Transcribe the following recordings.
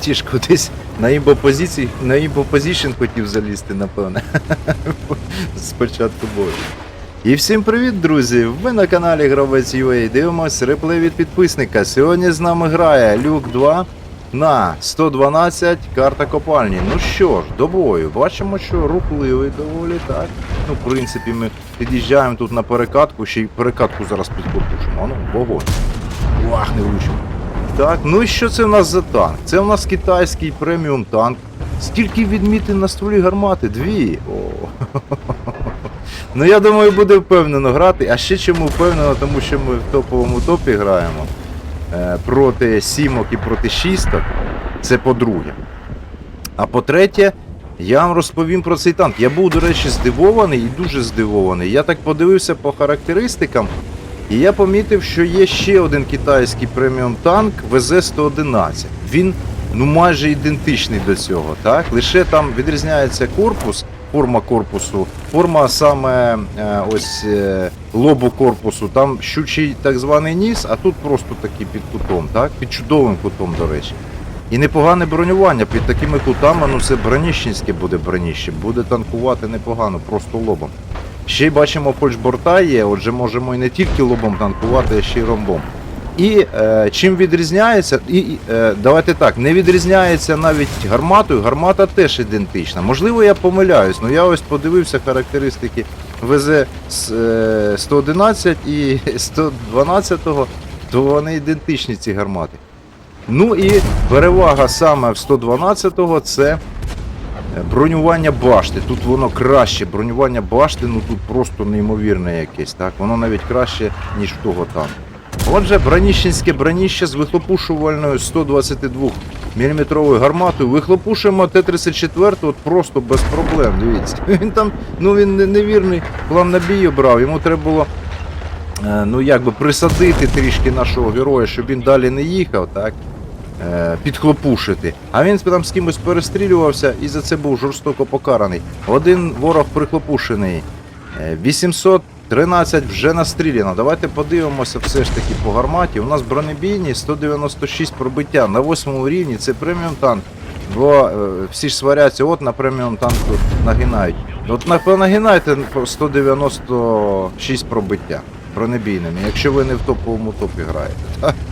Братіш кудись на імбо позиції, на імбо позиційн хотів залізти, напевне. З початку бою. І всім привіт, друзі! Ви на каналі Гравець UA. Дивимось реплей від підписника. Сьогодні з нами грає Люк 2 на 112 карта копальні. Ну що ж, до бою. Бачимо, що рухливий доволі так. Ну, в принципі, ми під'їжджаємо тут на перекатку, ще й перекатку зараз підкопушимо. Ну, вогонь. Уах, не влучимо. Так, ну і що це в нас за танк? Це у нас китайський преміум танк. Скільки відмітин на стволі гармати? Дві. О. Ну я думаю, буде впевнено грати. А ще чому впевнено, тому що ми в топовому топі граємо е, проти сімок і проти шісток. Це по-друге. А по-третє, я вам розповім про цей танк. Я був, до речі, здивований і дуже здивований. Я так подивився по характеристикам, і я помітив, що є ще один китайський преміум танк ВЗ-111. Він ну майже ідентичний до цього. так? Лише там відрізняється корпус, форма корпусу, форма саме е, ось е, лобу корпусу, там щучий так званий ніс, а тут просто такий під кутом, так? під чудовим кутом, до речі. І непогане бронювання під такими кутами, ну це броніщенське буде броніще, буде танкувати непогано, просто лобом. Ще й бачимо фольшборта є, отже можемо і не тільки лобом танкувати, а ще й ромбом. І е, чим відрізняється, і, е, давайте так, не відрізняється навіть гарматою, гармата теж ідентична. Можливо, я помиляюсь, але я ось подивився характеристики ВЗ с- е, 111 і 112, то вони ідентичні ці гармати. Ну і перевага саме в 112-го це Бронювання башти. Тут воно краще. Бронювання башти, ну тут просто неймовірне якесь. Так? Воно навіть краще, ніж того танку. Отже, броніщенське броніще з вихлопушувальною 122 мм гарматою. Вихлопушуємо Т-34 от просто без проблем. Дивіться. Він там, ну він невірний план набію брав. Йому треба було е, ну якби присадити трішки нашого героя, щоб він далі не їхав, так? Е, підхлопушити. А він там з кимось перестрілювався і за це був жорстоко покараний. Один ворог прихлопушений. Е, 813 вже настріляно. Давайте подивимося все ж таки по гарматі. У нас бронебійні 196 пробиття на 8 рівні. Це преміум танк. Бо е, всі ж сваряться, от на преміум танку нагинають. От нагинайте 196 пробиття бронебійними, якщо ви не в топовому топі граєте.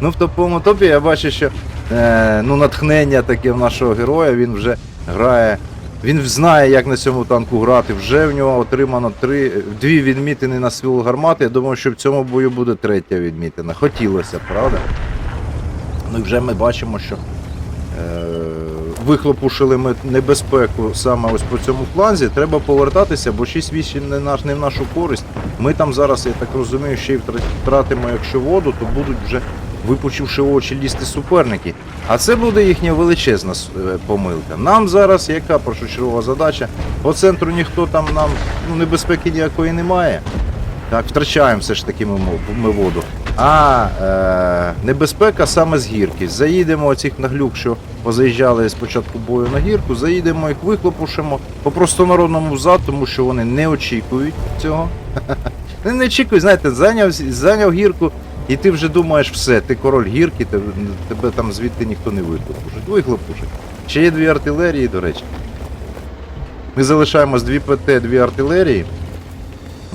Ну, в топовому топі я бачу, що е, ну, натхнення таке в нашого героя, він вже грає. Він знає, як на цьому танку грати. Вже в нього отримано три, дві відмітини на свіл гармати. Я думаю, що в цьому бою буде третя відмітина. Хотілося, правда? Ну і вже ми бачимо, що е, вихлопушили ми небезпеку саме ось по цьому фланзі. Треба повертатися, бо 6-8 не, наш, не в нашу користь. Ми там зараз, я так розумію, ще й втра- втратимо, якщо воду, то будуть вже випучивши очі лізти суперники. А це буде їхня величезна е, помилка. Нам зараз яка першочергова задача? По центру ніхто там нам ну, небезпеки ніякої немає. Так, втрачаємо все ж таки ми, ми воду. А е, небезпека саме з гірки. Заїдемо оцих наглюк, що позаїжджали з початку бою на гірку, заїдемо їх, вихлопушимо по простонародному взад, тому що вони не очікують цього. Вони не очікують, знаєте, зайняв, зайняв гірку, і ти вже думаєш, все, ти король гірки, тебе, тебе там звідти ніхто не вихлопушить. Вихлопушить. Ще є дві артилерії, до речі. Ми залишаємось дві ПТ, дві артилерії.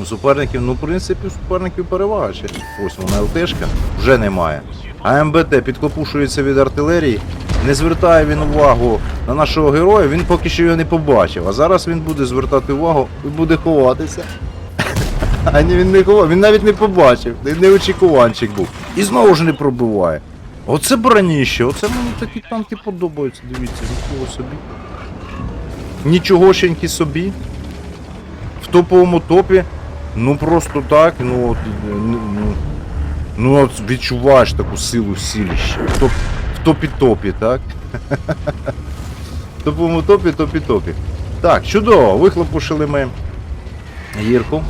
У суперників, ну, в принципі, суперників перевага ще. Ось вона ЛТшка, вже немає. А МБТ підкопушується від артилерії. Не звертає він увагу на нашого героя, він поки що його не побачив. А зараз він буде звертати увагу і буде ховатися. А ні, він не ховав, він навіть не побачив, неочікуванчик був. І знову ж не пробиває. Оце броніще, оце мені такі танки подобаються, дивіться, нічого собі. Нічогошеньки собі. В топовому топі. Ну просто так, ну от, ну, ну, ну от відчуваєш таку силу сіліща. В, топ, в топі-топі, так? В топовому топі, топі-топі. Так, чудово, вихлопушили ми гірку.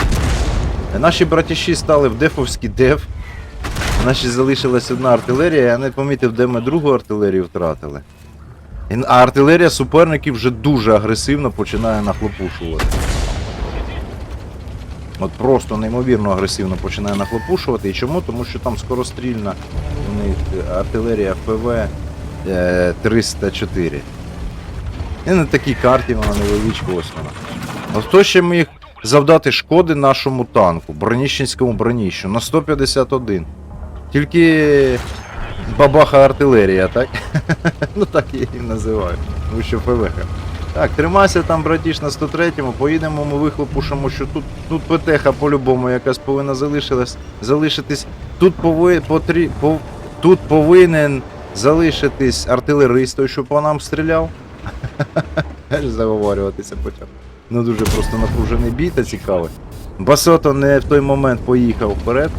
Наші братіші стали в дефовський деф. Наші залишилась одна артилерія, я не помітив, де ми другу артилерію втратили. А артилерія суперників вже дуже агресивно починає нахлопушувати. От просто неймовірно агресивно починає нахлопушувати. І чому? Тому що там скорострільна у них артилерія ФВ е, 304. І на такій карті вона невеличка ось вона. Хто ще міг завдати шкоди нашому танку, броніщенському броніщу на 151. Тільки бабаха артилерія, так? ну так я її називаю. Тому що ФВХ. Так, тримайся там, братіш, на 103-му, поїдемо, ми вихлопушимо, що тут, тут ПТХ по-любому якась повинна залишилась, залишитись. Тут, пови, потрі, по, тут повинен залишитись артилерист, той, що по нам стріляв. Заговорюватися почав. Ну дуже просто напружений бій та цікавий. Басото не в той момент поїхав вперед.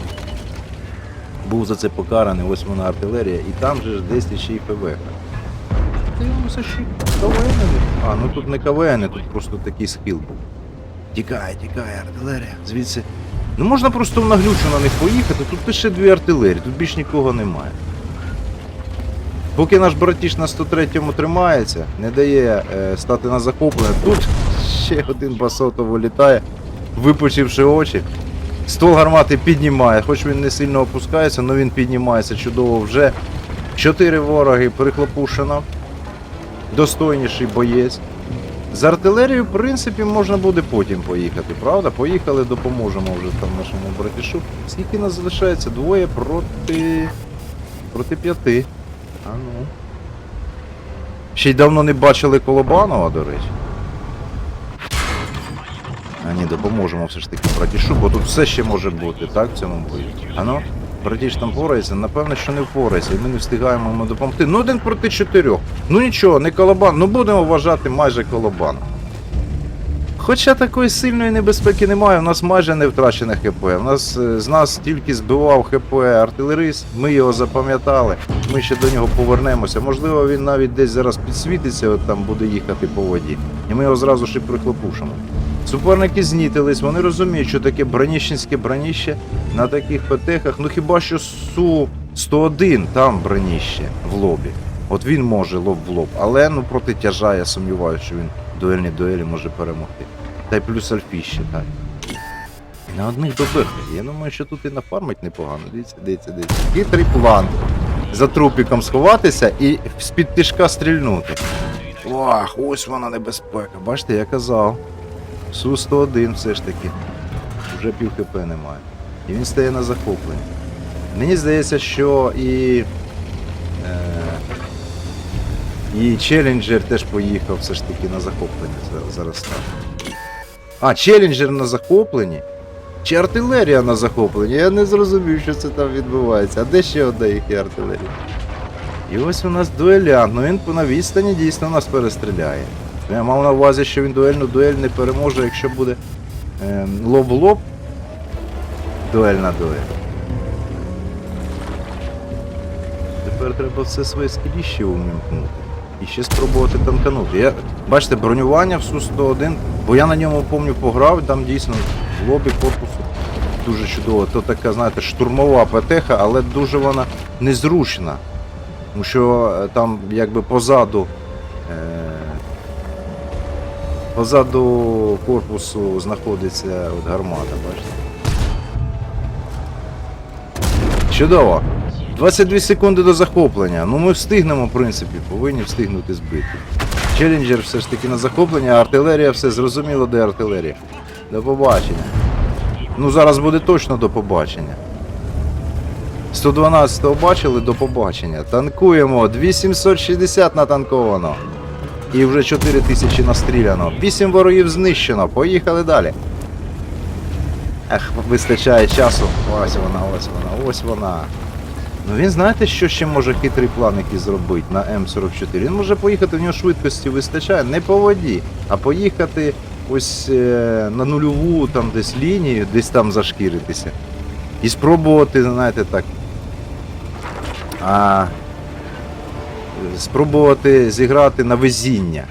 Був за це покараний, ось вона артилерія, і там же ж десь ще й ПВХ. Дивимося, що КВН. А, ну тут не КВН, тут просто такий схил був. Тікає, тікає, артилерія. Звідси. Ну можна просто в наглючу на них поїхати, тут лише дві артилерії, тут більш нікого немає. Поки наш братіш на 103-му тримається, не дає е, стати на захоплення, тут ще один басото вилітає, випучивши очі. Ствол гармати піднімає, хоч він не сильно опускається, але він піднімається чудово вже. Чотири вороги прихлопушено. Достойніший боєць. З артилерією, в принципі, можна буде потім поїхати, правда? Поїхали, допоможемо вже там нашому братішу. Скільки нас залишається? Двоє проти. проти п'яти. А ну. Ще й давно не бачили Колобанова, до речі. А ні, допоможемо все ж таки братішу, бо тут все ще може бути, так, в цьому бою. А ну, братіш там впорається, напевно, що не впорається, і ми не встигаємо йому допомогти. Ну, один проти чотирьох. Ну нічого, не колобан, ну будемо вважати майже колобан. Хоча такої сильної небезпеки немає, у нас майже не втрачене ХП. У нас е, з нас тільки збивав ХП артилерист, ми його запам'ятали, ми ще до нього повернемося. Можливо, він навіть десь зараз підсвітиться, от там буде їхати по воді. І ми його зразу і прихлопушимо. Суперники знітились, вони розуміють, що таке броніщенське броніще на таких ПТХах. Ну хіба що Су-101 там броніще в лобі. От він може лоб в лоб, але ну проти тяжа я сумніваюся, що він в дуельній дуелі може перемогти. Та й плюс альфі ще так. На одних ББХ. Я думаю, що тут і нафармить непогано. Дивіться, дивіться, дивіться. Хитрий план. За трупіком сховатися і з-під тишка стрільнути. Ох, ось вона небезпека. Бачите, я казав. Су-101 все ж таки. Вже пів хп немає. І він стає на захоплення. Мені здається, що і. Е, і Челленджер теж поїхав все ж таки на захоплення за- зараз так. А, Челленджер на захопленні? Чи артилерія на захопленні? Я не зрозумів, що це там відбувається. А де ще одна їхня артилерія? І ось у нас дуелянт. Ну він на відстані дійсно нас перестріляє. Я мав на увазі, що він дуельну дуель не переможе, якщо буде е, лоб в лоб. Дуельна дуель. Тепер треба все своє скеліще увімкнути. І ще спробувати танканути. Я, бачите, бронювання в Су-101, бо я на ньому помню пограв, там дійсно лобі корпусу дуже чудово. То така, знаєте, штурмова ПТХ, але дуже вона незручна. Тому що е, там якби позаду. Е- позаду корпусу знаходиться от гармата, бачите? Чудово. 22 секунди до захоплення. Ну ми встигнемо, в принципі, повинні встигнути збити. Челленджер все ж таки на захоплення, а артилерія все зрозуміло, де артилерія. До побачення. Ну зараз буде точно до побачення. 112-го бачили до побачення. Танкуємо. 2760 натанковано. І вже 4000 настріляно. 8 ворогів знищено. Поїхали далі. Ех, вистачає часу. Ось вона, ось вона, ось вона. Ну він знаєте, що ще може хитрий план який зробити на М44? Він може поїхати, в нього швидкості вистачає, не по воді, а поїхати ось е, на нульову там десь лінію, десь там зашкіритися. І спробувати, знаєте, так. А, спробувати зіграти на везіння.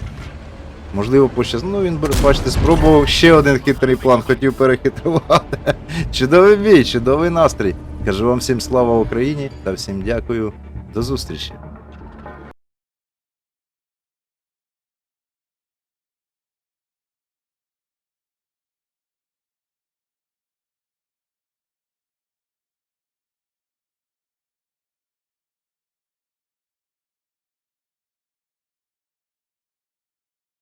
Можливо, пощас... Ну він, бачите, спробував ще один хитрий план, хотів перехитрувати. Чудовий бій, чудовий настрій. Кажу вам всім слава Україні та всім дякую. До зустрічі.